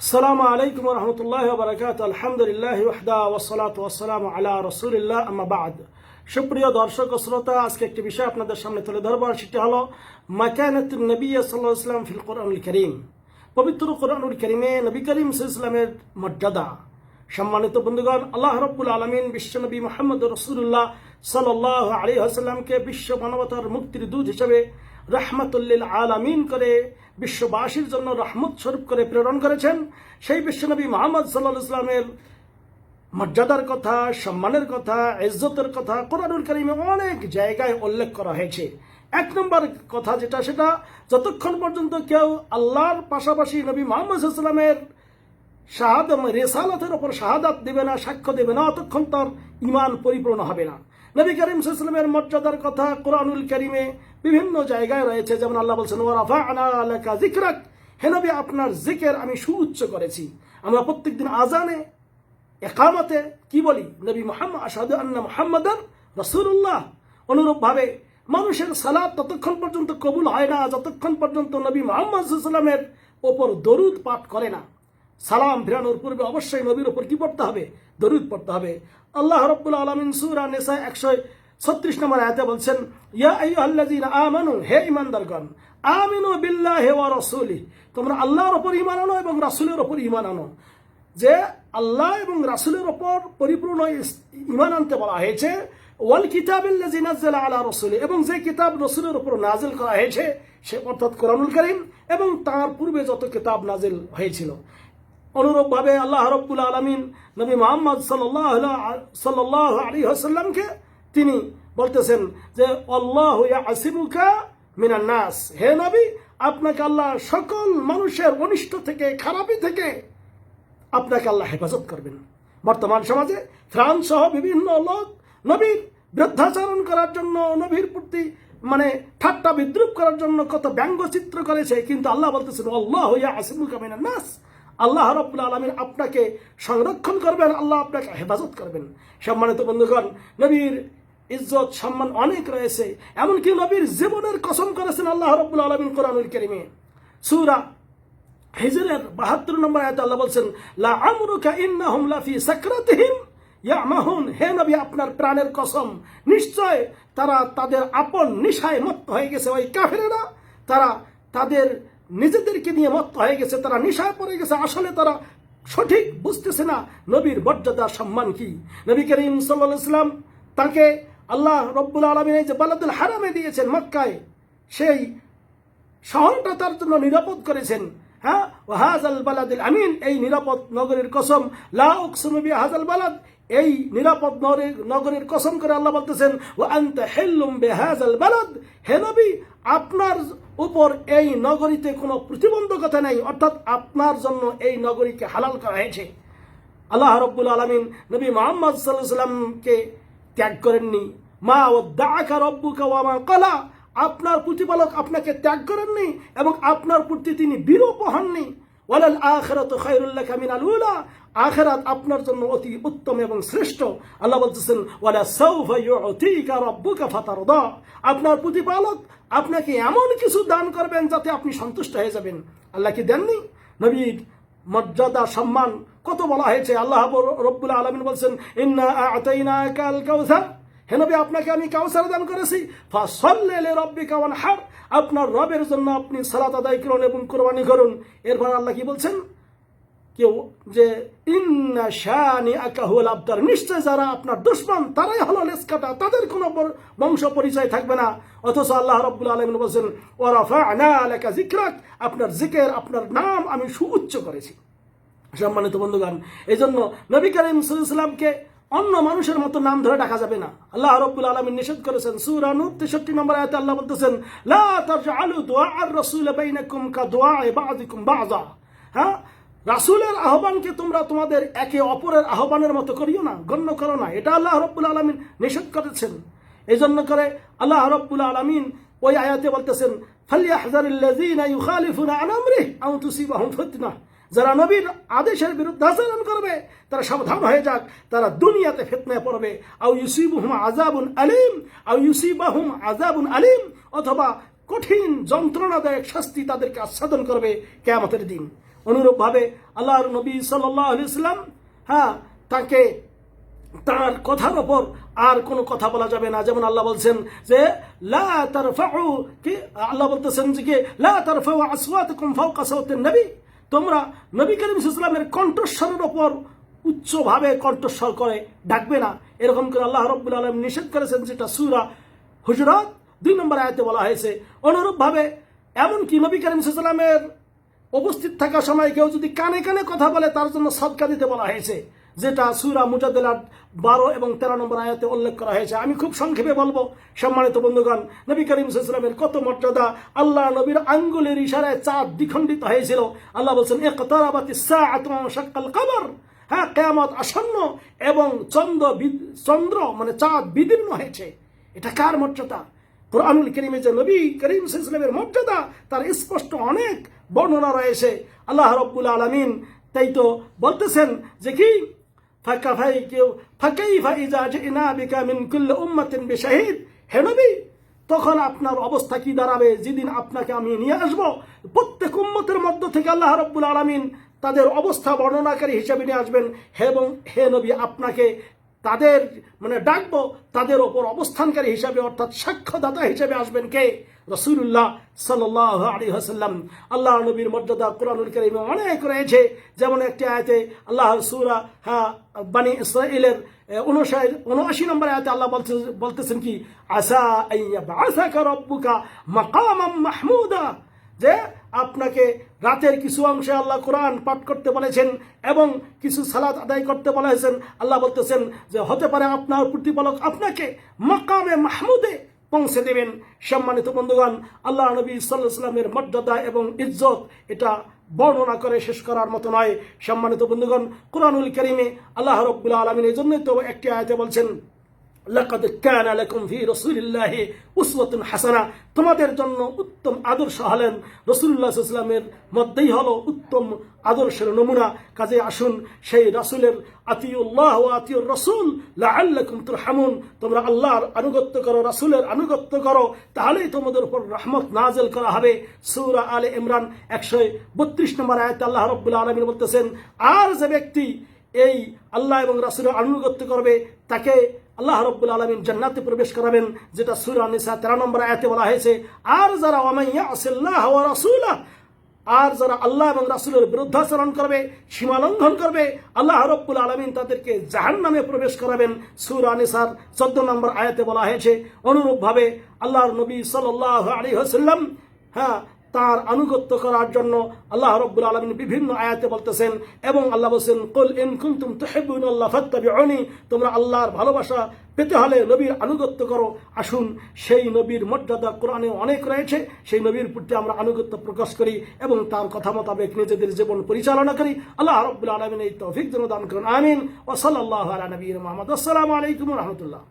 السلام عليكم ورحمة الله وبركاته الحمد لله وحده والصلاة والسلام على رسول الله أما بعد সুপ্রিয় দর্শক ও শ্রোতা আজকে একটি বিষয় আপনাদের সামনে তুলে ধরবো আর সেটি হলো মাকানাত নবী সাল্লাহ ইসলাম ফিল কোরআনুল করিম পবিত্র কোরআনুল করিমে নবী করিম ইসলামের মর্যাদা সম্মানিত বন্ধুগণ আল্লাহ রব্বুল আলমিন বিশ্বনবী মোহাম্মদ রসুল্লাহ সাল্লাহ আলী আসাল্লামকে বিশ্ব মানবতার মুক্তির দূত হিসেবে রহমতুল্লিল আলামিন করে, বিশ্ববাসীর জন্য রহমত স্বরূপ করে প্রেরণ করেছেন। সেই বিশ্বনবী মোহাম্মদ সাল্লাহ ইসলামের মর্যাদার কথা, সম্মানের কথা, ইজ্জতের কথা কোরআনুল করিমে অনেক জায়গায় উল্লেখ করা হয়েছে। এক নম্বর কথা যেটা, সেটা যতক্ষণ পর্যন্ত কেউ আল্লাহর পাশাপাশি নবী মোহাম্মদ ইসলামের শাহাদ রেসালতের ওপর শাহাদাত দেবে না, সাক্ষ্য দেবে না অতক্ষণ তার ইমান পরিপূর্ণ হবে না। নবী করিম সাল্লামের মর্যাদার কথা কোরআনুল করিমে বিভিন্ন জায়গায় রয়েছে। যেমন আল্লাহ বলছেন ওরাফা আনা আলাকা জিকরাক হে নবী, আপনার জিকের আমি সুউচ্চ করেছি। আমরা প্রত্যেকদিন আজানে একামতে কি বলি? নবী মোহাম্মদ আসাদু আন্না মোহাম্মদান রসুল্লাহ অনুরূপভাবে মানুষের সালাদ ততক্ষণ পর্যন্ত কবুল হয় না, যতক্ষণ পর্যন্ত নবী মোহাম্মদ সাল্লামের ওপর দরুদ পাঠ করে না। সালাম ফেরানোর পূর্বে অবশ্যই নবীর ওপর কি পড়তে হবে? দরুদ পড়তে হবে। আল্লাহ রব্বুল আলমিন সুরা নেশা একশো ছত্রিশ নম্বর আয়াতে বলছেন, ইয়া আইয়ুহাল্লাযীনা আমানু, হে ঈমানদারগণ, আমিনু বিল্লাহি ওয়া রাসূলি তোমরা আল্লাহর ওপর ঈমান আনো এবং রাসূলের ওপর ঈমান আনো। যে আল্লাহ এবং রাসূলের ওপর পরিপূর্ণ ঈমান আনতে বলা হয়েছে, ওয়াল কিতাবিল্লাযী নাযালা আলা রাসূলি এবং যে কিতাব রাসূলের উপর নাজিল করা হয়েছে, সে অর্থাৎ কোরআনুল কারীম, এবং তার পূর্বে যত কিতাব নাজিল হয়েছিল। অনুরূপভাবে আল্লাহ রব্বুল আলমিন নবী মোহাম্মদ সাল্লাহ আলী হাসাল্লামকে তিনি বলতেছেন যে, আল্লাহ আসিমুকা মিনান নাস। হে নবী, আপনাকে আল্লাহ সকল মানুষের অনিষ্ট থেকে, খারাপি থেকে আপনাকে আল্লাহ হেফাজত করবেন। বর্তমান সমাজে ফ্রান্স সহ বিভিন্ন লোক নবীর বৃদ্ধাচরণ করার জন্য, নবীর প্রতি মানে ঠাট্টা বিদ্রুপ করার জন্য কত ব্যঙ্গচিত্র করেছে, কিন্তু আল্লাহ বলতেছেন, আল্লাহ হইয়া আসিমুকা মিনান নাস। আল্লাহ রব্বুল আলমিন আপনাকে সংরক্ষণ করবেন, আল্লাহ আপনাকে হেফাজত করবেন। সম্মানিত বন্ধুগণ, নবীর ইজ্জত, সম্মান অনেক রয়েছে। এমনকি নবীর জীবনের কসম করেছেন আল্লাহ রব্বুল আলমিন কোরআনুল করিমে। সুরা হিজরের বাহাত্তর নম্বর আয়তে আল্লাহ বলছেন, লা আমরুকা ইন্নাহুম লাফি সাকরাতিহিম ইয়ামাহুন। হে নবী, আপনার প্রাণের কসম, নিশ্চয় তারা তাদের আপন নিশায় মত্ত হয়ে গেছে। ওই কাফেরেরা, তারা তাদের নিজেদেরকে নিয়ে মত্ত হয়ে গেছে, তারা নিশায় পড়ে গেছে, আসলে তারা সঠিক বুঝতেছে না। নবীর মর্যাদা, সম্মান কি? নবী করিম সাল্লাহ ইসলাম তাকে আল্লাহ রব্বুল আলমিন যে বালাদুল হারামে দিয়েছেন মক্কায়, সেই শহরটা তার জন্য নিরাপদ করেছেন। হ্যাঁ? ও হাজাল বালাদিল আমিন, এই নিরাপদ নগরীর কসম, লা উকসুমবি হাজাল বালাদ, এই নিরাপদ নগরীর নগরীর কসম করে আল্লাহ বলতেছেন ও আন্ত হেল্লুম বে হাজাল বালাদ। হে নবী, আপনার উপর এই নগরীতে কোনো প্রতিবন্ধকতা নেই, অর্থাৎ আপনার জন্য এই নগরীকে হালাল করা হয়েছে। আল্লাহ রব্বুল আলমিন নবী মোহাম্মদ সাল্লাহ সাল্লামকে ত্যাগ করেননি। মা ও দাকা রব্বুকা ওয়ামা কলা আপনার প্রতিপালক আপনাকে ত্যাগ করেননি এবং আপনার প্রতি তিনি বিরূপ হননি। ওয়ালাল আখরাত খায়রুল্লাহ মিনাল উলা। আখেরাত আপনার জন্য অতি উত্তম এবং শ্রেষ্ঠ। আল্লাহ বলতেছেন, ওয়ালা সাউফা ইউতিকা রাব্বুকা ফাতারদা। আপনার প্রতিপালক আপনাকে এমন কিছু দান করবেন যাতে আপনি সন্তুষ্ট হয়ে যাবেন। আল্লাহ কি দেননি? নবীর মর্যাদা, সম্মান কত বলা হয়েছে? আল্লাহ রব্বুল আলমিন বলছেন কাল হে নবী, আপনাকে আমি কাউসার দান করেছি। রব্বি কাওয়ান হার আপনার রবের জন্য আপনি সালাত আদায় করুন এবং কোরবানি করুন। এরপর আল্লাহ কি বলছেন? কেউ যে আকাহুল আবদার। নিশ্চয় যারা আপনার দুশ্মন, তারাই হলো তাদের কোনো বংশ পরিচয় থাকবে না। অথচ আল্লাহ রব্বুল আলমিন বলছেন ওরাফা আনা জিক্রাক আপনার জিকের, আপনার নাম আমি সুউচ্চ করেছি। সম্মানিত বন্ধুগান এই জন্য নবী করিম সাল্লামকে অন্য মানুষের মতো নাম ধরে ডাকা যাবে না। আল্লাহ রব্বুল আলমিন নিষেধ করেছেন সুরানু তেষট্টি নম্বর আয়তে আল্লাহ বলতেছেন, লা তাজআলু দুআ আর রাসূল বাইনাকুম কা দুআ বাযিকুম বাযা হ্যাঁ? রাসূলের আহ্বানকে তোমরা তোমাদের একে অপরের আহ্বানের মতো করিও না, গণ্য করো না। এটা আল্লাহ রব্বুল আলমিন নিষেধ করেছেন। এই জন্য করে আল্লাহ রব্বুল আলমিন ওই আয়াতে বলতেছেন যারা নবীর আদেশের বিরুদ্ধে আচরণ করবে, তারা সাবধান হয়ে যাক, তারা দুনিয়াতে ফেতনায় পড়বে। আউ ইউসিবুহুম আজাবুন আলিম আউ ইউসিবাহুম আজাবুন আলিম, অথবা কঠিন যন্ত্রণাদায়ক শাস্তি তাদেরকে আচ্ছাদন করবে কেয়ামতের দিন। অনুরূপভাবে আল্লাহর নবী সাল্লাহ ইসলাম হ্যাঁ তাকে তার কথার ওপর আর কোনো কথা বলা যাবে না। যেমন আল্লাহ বলছেন যে, লা আল্লাহ বলতেছেন যে লা নবী। তোমরা নবী করিম ইসলামের কণ্ঠস্বরের ওপর উচ্চভাবে কণ্ঠস্বর করে ডাকবে না। এরকম করে আল্লাহ রব্বুল আলম নিষেধ করেছেন যেটা সুরা হুজরাত দুই নম্বর আয়তে বলা হয়েছে। অনুরূপভাবে এমনকি নবী করিম ইসলামের উপস্থিত থাকার সময় কেউ যদি কানে কানে কথা বলে, তার জন্য সদকা দিতে বলা হয়েছে, যেটা সুরা মুজাদ্দেলার বারো এবং তেরো নম্বর আয়াতে উল্লেখ করা হয়েছে। আমি খুব সংক্ষেপে বলব, সম্মানিত বন্ধুগণ, নবী করিম ইসলামের কত মর্যাদা, আল্লাহ নবীর আঙ্গুলের ইশারায় চাঁদ দ্বিখণ্ডিত হয়েছিল। আল্লাহ বলছেন একতারাবাতি সাআতু শাক্কাল কমর হ্যাঁ কেয়ামত আসন্ন এবং চন্দ্র চন্দ্র মানে চাঁদ বিদীর্ণ হয়েছে। এটা কার মর্যাদা? কোরআনুল করিমে যে নবী করিম ইসলামের মর্যাদা, তার স্পষ্ট অনেক বর্ণনা রয়েছে। আল্লাহ রব্বুল আলমিন তাই তো বলতেছেন যে কি? ফাকাফাই কেউ ফাকাইফা ইজা জিনা বিকা মিন কুল্লি উম্মাতিন বিশাহিদ। হে নবী, তখন আপনার অবস্থা কি দাঁড়াবে? যেদিন আপনাকে আমি নিয়ে আসব। প্রত্যেক উম্মতের মধ্য থেকে আল্লাহ রব্বুল আলমিন তাদের অবস্থা বর্ণনাকারী হিসেবে নিয়ে আসবেন। হে এবং হে নবী, আপনাকে তাদের মানে ডাকবো, তাদের ওপর অবস্থানকারী হিসাবে, অর্থাৎ সাক্ষ্যদাতা হিসেবে আসবেন কে? রসুল্লাহ সাল্লাহ আলী হাসাল্লাম আল্লাহ নবীর মর্যাদা কোরআনুল করিমে অনেক রয়েছে। যেমন একটি আয়তে আল্লাহ সুরা হ্যাঁ বানী ইসরাইলের উনষাট উনআশি নম্বর আয়তে আল্লাহ বলতে, বলতেছেন কি? আসা আইয়া বাসাকা রব্বুকা মাকামাম মাহমুদা। যে আপনাকে রাতের কিছু অংশে আল্লাহ কোরআন পাঠ করতে বলেছেন এবং কিছু সালাত আদায় করতে বলেছেন। আল্লাহ বলতেছেন যে, হতে পারে আপনার প্রতিপালক আপনাকে মাকামে মাহমুদে পৌঁছে দেবেন। সম্মানিত বন্ধুগণ, আল্লাহ নবী সাল্লাহ সাল্লামের মর্যাদা এবং ইজ্জত এটা বর্ণনা করে শেষ করার মতো নয়। সম্মানিত বন্ধুগণ, কোরআনুল করিমে আল্লাহ রব্বুল আলমিন এই জন্যই তো একটি আয়তে বলছেন লাকাদ কানা লাকুম ফি রাসূলিল্লাহি উসওয়াতুন হাসানা। তোমাদের জন্য উত্তম আদর্শ হলেন রাসূলুল্লাহ ওয়াসাল্লামের মধ্যেই হলো উত্তম আদর্শের নমুনা। কাজে আসুন, সেই রাসূলের আতিউল্লাহ ওয়া আতিউর রাসূল, লাআল্লাকুম তুরহামুন। তোমরা আল্লাহর আনুগত্য করো, রাসূলের আনুগত্য করো, তাহলেই তোমাদের উপর রহমত নাজেল করা হবে। সূরা আলে ইমরান 132 নম্বর আয়াতে আল্লাহ রাব্বুল আলামিন বলতেছেন, আর যে ব্যক্তি এই আল্লাহ এবং রাসূলের আনুগত্য করবে, তাকে আল্লাহ রব্বুল আলমিন জান্নাতে প্রবেশ করাবেন, যেটা সুরা নিসা তেরো নম্বর আয়াতে বলা হয়েছে, আর যারা ওয়ামাইয়া আসিল্লাহ ওয়া রাসূলা আর যারা আল্লাহ এবং রাসূলের বিরুদ্ধাচরণ করবে, সীমা লঙ্ঘন করবে, আল্লাহ রব্বুল আলমিন তাদেরকে জাহান নামে প্রবেশ করাবেন। সুরা নিসার চোদ্দ নম্বর আয়াতে বলা হয়েছে, অনুরূপভাবে আল্লাহর নবী সাল্লাহ আলী হাসাল্লাম হ্যাঁ তার আনুগত্য করার জন্য আল্লাহ রব্বুল আলমিন বিভিন্ন আয়াতে বলতেছেন এবং আল্লাহ বলছেন, কুল ইন কুনতুম তুহিব্বুন আল্লাহ ফাত্তাবিউনি তোমরা আল্লাহর ভালোবাসা পেতে হলে নবীর আনুগত্য করো। আসুন, সেই নবীর মর্যাদা কোরআনে অনেক রয়েছে, সেই নবীর প্রতি আমরা আনুগত্য প্রকাশ করি এবং তার কথা মোতাবেক নিজেদের জীবন পরিচালনা করি। আল্লাহ রব্বুল আলমিন এই তৌফিক যেন দান করুন, আমিন। ও সাল্লাহ আলা নবীর মোহাম্মদ। আসসালামু আলাইকুম রহমতুল্লাহ।